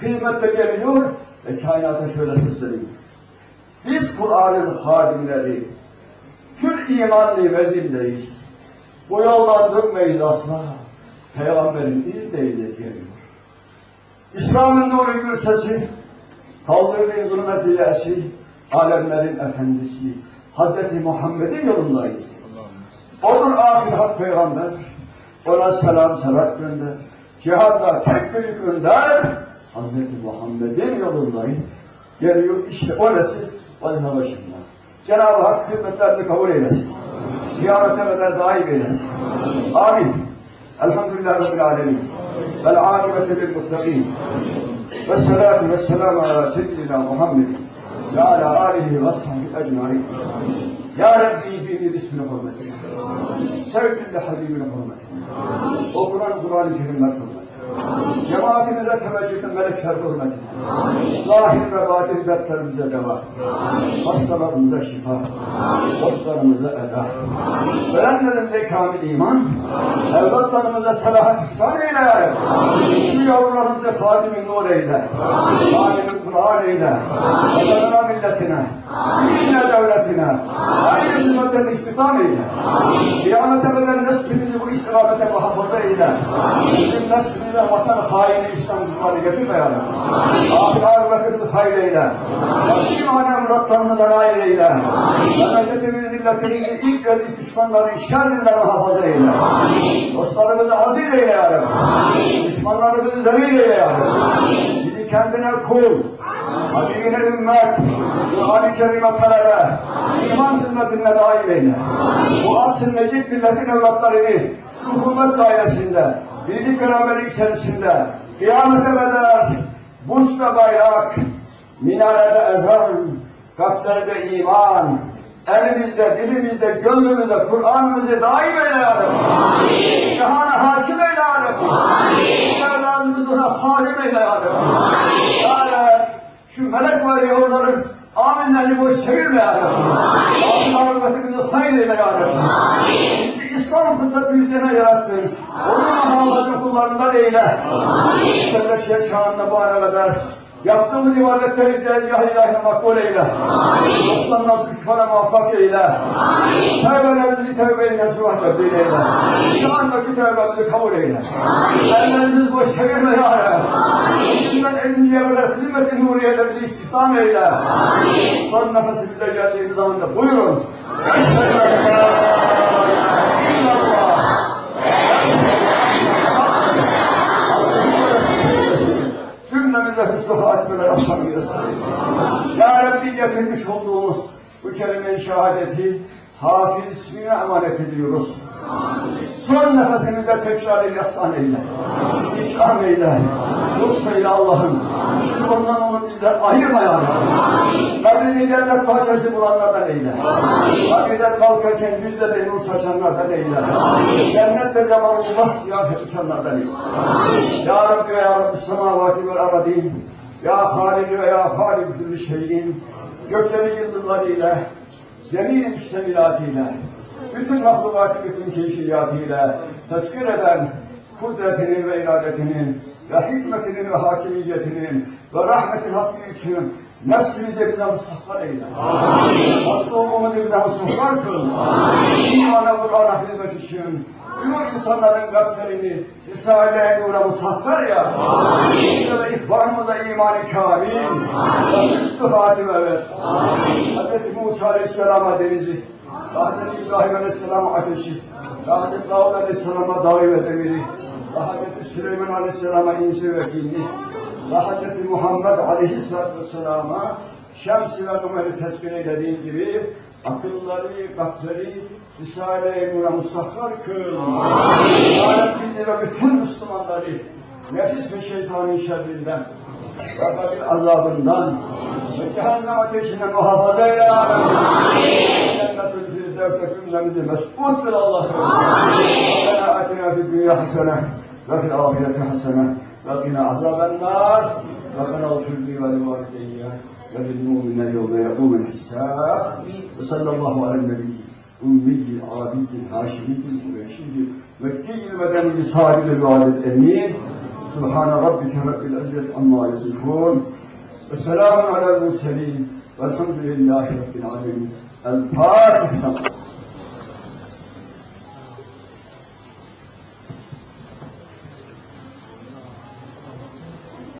kıymette geliyor ve kainata şöyle sesleniyor. Biz Kur'an'ın hadimleri, tüm imanlı vezindeyiz. Bu yoldan dönmeyiz asla. Peygamberin izniyle geliyor. İslam'ın nuru gül sesi, kaldırdığı zulmeti yesi, alemlerin efendisi, Hazreti Muhammed'in yolundayız. Odur ahir hak peygamber, ona selam selat gönder. Cihadda tek büyük önder, Hazreti Muhammed'in yolundayız. Geliyor işte orası vazife başında. Cenab-ı Hak hizmetlerini kabul eylesin. Ziyarete kadar daim eylesin. Amin. Elhamdülillah Rabbil Alemin. Vel âkibete lil muttaqin. Ve salatu ve selamu ala seyyidina Muhammed ve ala alihi ve ashabihi ecmaîn. Ya Rabbi bini bismine hürmetine. Sevgili Habibine hürmetine. Okunan Kur'an-ı hürmetine. Cemaatimize teveccühün melekler hürmetine. Zahir ve batin dertlerimize deva. Hastalarımıza şifa. Borçlarımıza eda. Verenlerimize kamil iman. Evlatlarımıza selahat ihsan eyle. Şu yavrularımıza hadimin nur eyle. Hadimin Kur'an eyle. Vatanına milletine. Dinine devletine. Aynı hizmetten istihdam eyle. Kıyamete kadar neslimizi bu istikamete muhafaza eyle. Bizim neslimize vatan haini İslam düşmanı getirme ya Rabbi. Ahir ahireti hayır eyle. İmanen muratlarımıza nail eyle. Memleketimizi, milletimizi ilk ve ilk düşmanların şerrinden muhafaza eyle. Dostlarımızı aziz eyle ya Rabbi. Düşmanlarımızı zelil eyle ya Rabbi. Bizi kendine kul. Habibine ümmet. Kur'an-ı Kerim'e talebe. İman hizmetine daim eyle. Bu asıl Necip milletin evlatlarını hükümet dairesinde, birlik beraberlik içerisinde, kıyamete kadar Burs'ta bayrak, minarede ezan, kalplerde iman, elimizde, dilimizde, gönlümüzde, Kur'an'ımızı daim eyle ya Rabbi. Cihana hakim eyle ya Rabbi. Evladımızı ona halim eyle ya Rabbi. Ya şu melek var ya onların aminlerini boş çevirme ya Rabbi. Allah'ın rahmetimizi hayır eyle ya Rabbi. Bizi İslam fıtratı üzerine yarattın. Onun muhafaza kullarından eyle. Sebep çağında bu ana kadar Yaptığımız ibadetleri dergâh ilahine makbul eyle. Dostlarına küfara muvaffak eyle. Tevbelerimizi tevbe-i nasuha tebdil eyle. Şu andaki tevbemizi kabul eyle. Ellerimizi boş çevirme ya Rabbi. Bizden elmiye kadar hizmet-i nuriyelerimizi istihdam eyle. Son nefesimizde geldiğimiz zaman da buyurun. Cümlemize hüsnü hatimeler aslanıyoruz. Ya Rabbi getirmiş olduğumuz bu kelime-i şehadeti Hafiz ismine emanet ediyoruz. Son nefesimizde tekrar ihsan eyle. İkram eyle. Lütfeyle Allah'ım. Ondan onu bizden ayırma ya Rabbi. Kabrini cennet bahçesi bulanlardan eyle. Kabirden kalkarken yüzde de nur saçanlardan eyle. Cennette cemalullah ziyafet uçanlardan eyle. Ya Rabbi ve Ya Rabbi semavati vel aradin. Ya Halid ve Ya Halid külli şeyin. Gökleri yıldızlarıyla, zeminin müştemilatıyla, bütün mahlukatı bütün keyfiyatıyla tezkir eden kudretinin ve iradetinin ve hikmetinin ve hakimiyetinin ve rahmetin hakkı için nefsimize bize musahhar eyle. Matlubumuzu bize musahhar kıl. İmana Kur'an'a hizmet için bütün insanların kalplerini Risale-i Nur'a musahhar ya. Amin. Ve ihvanımıza iman-ı kamil ve hüsnü hatime ver. Hz. Musa Aleyhisselam'a denizi, Hz. İbrahim Aleyhisselam'a ateşi, Hz. Davud Aleyhisselam'a dağı ve demiri, Hz. Süleyman Aleyhisselam'a insi ve cinni, ve Hz. Muhammed Aleyhisselatü Vesselam'a şems ve numeri tezkin eylediği gibi akılları, kalpleri Risale-i Nur'a musahhar kıl. Aleminde ve bütün Müslümanları nefis ve şeytanın şerrinden ve kabil azabından ve cehennem ateşinden muhafaza eyle ya Rabbi. Cennetül Firdevs'e cümlemizi mesut kıl Allah'ım. Rabbena atina fid dünya hasene ve fil ahireti hasene وقنا عذاب النار. ربنا اغفر لي ولوالدي وللمؤمن يوم يقوم الحساب. وصلى الله على النبي أمي العربي الهاشمي القريشي مكي المدني صاحب الوالد الأمين. سبحان ربك رب العزة عما يصفون. السلام على المرسلين. والحمد لله رب العالمين. الفاتحة.